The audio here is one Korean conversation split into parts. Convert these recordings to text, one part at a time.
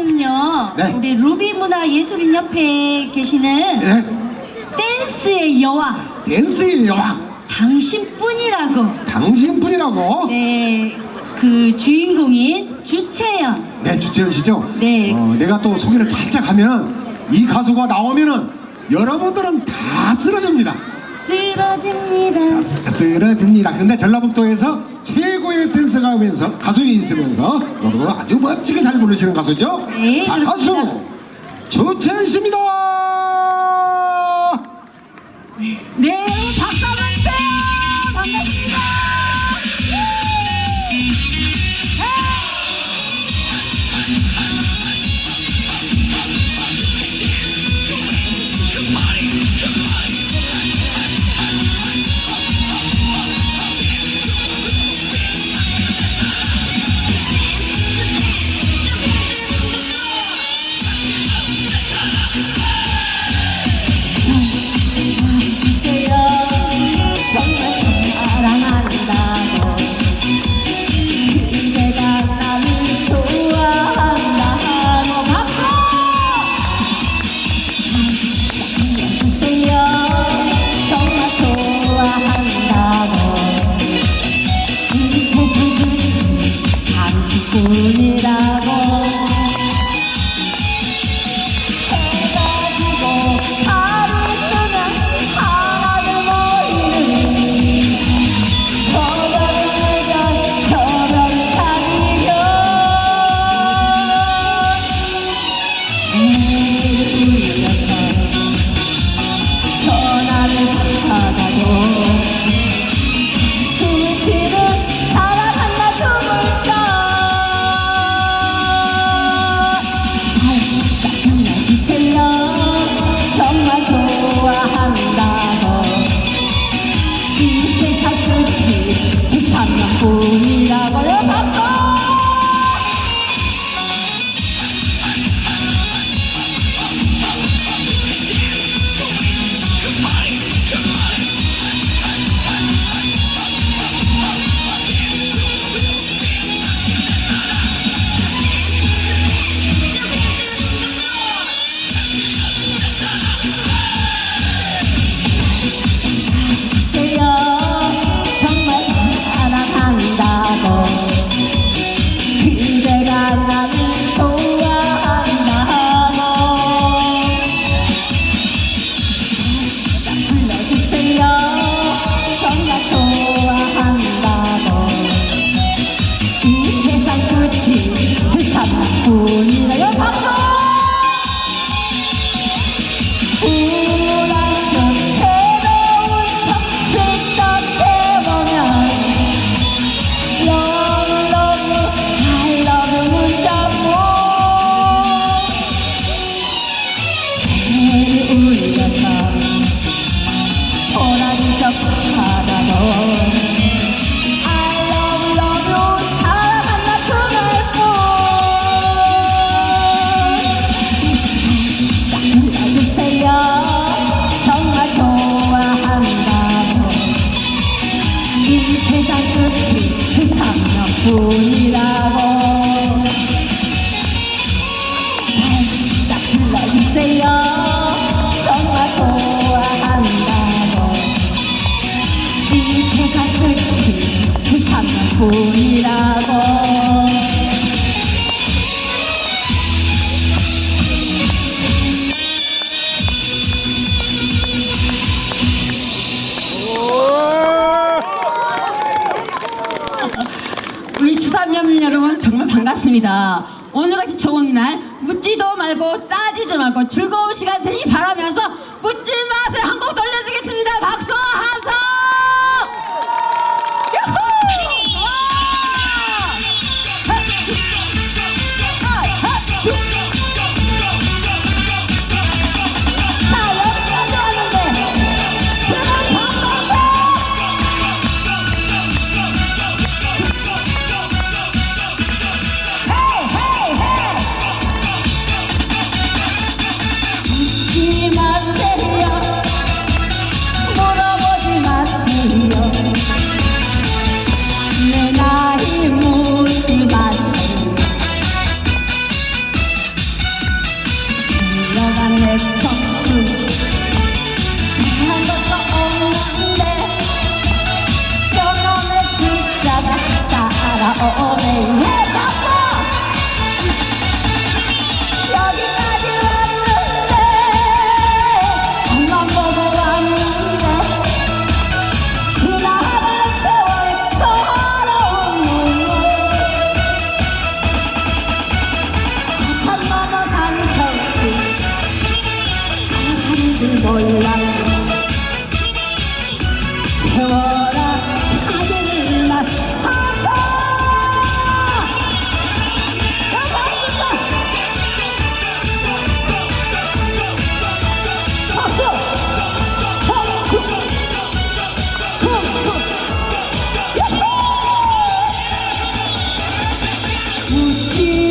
이번에는요 네. 우리 루비 문화 예술인 옆에 계시는 예? 댄스의 여왕 댄스의 여왕 당신뿐이라고 당신뿐이라고 네 그 주인공인 주채연 네 주재현 씨죠? 네. 어, 내가 또 소개를 살짝 하면 이 가수가 나오면은 여러분들은 다 쓰러집니다 쓰러집니다 쓰러집니다 근데 전라북도에서 최고의 댄스 가면서 가수이 있으면서 여러분 아주 멋지게 잘 부르시는 가수죠? 네, 자. 가수 주채연 씨입니다 네 세 뿐이라고 우리 주삼년 여러분 정말 반갑습니다. 오늘같이 좋은 날 묻지도 말고 따지도 말고 즐거운 시간 되시 바라면서 묻지 마세요 한곡 돌려드리겠습니다. 박수 몰라 세워라 가게를 나 아파 웃지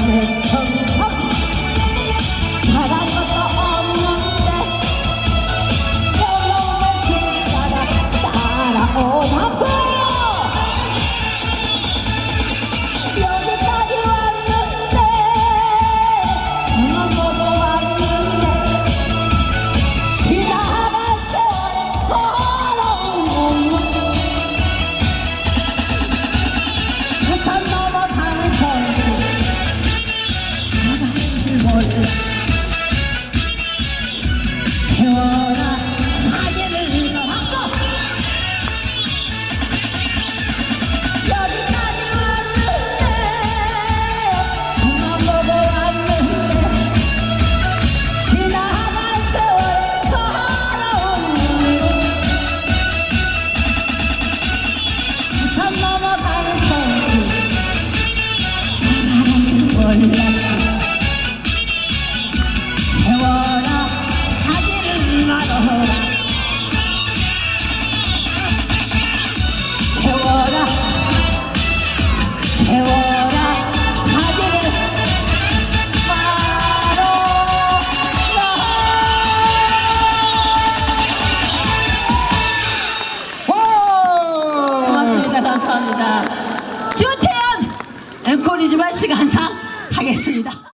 come, come, come. 시간상 하겠습니다.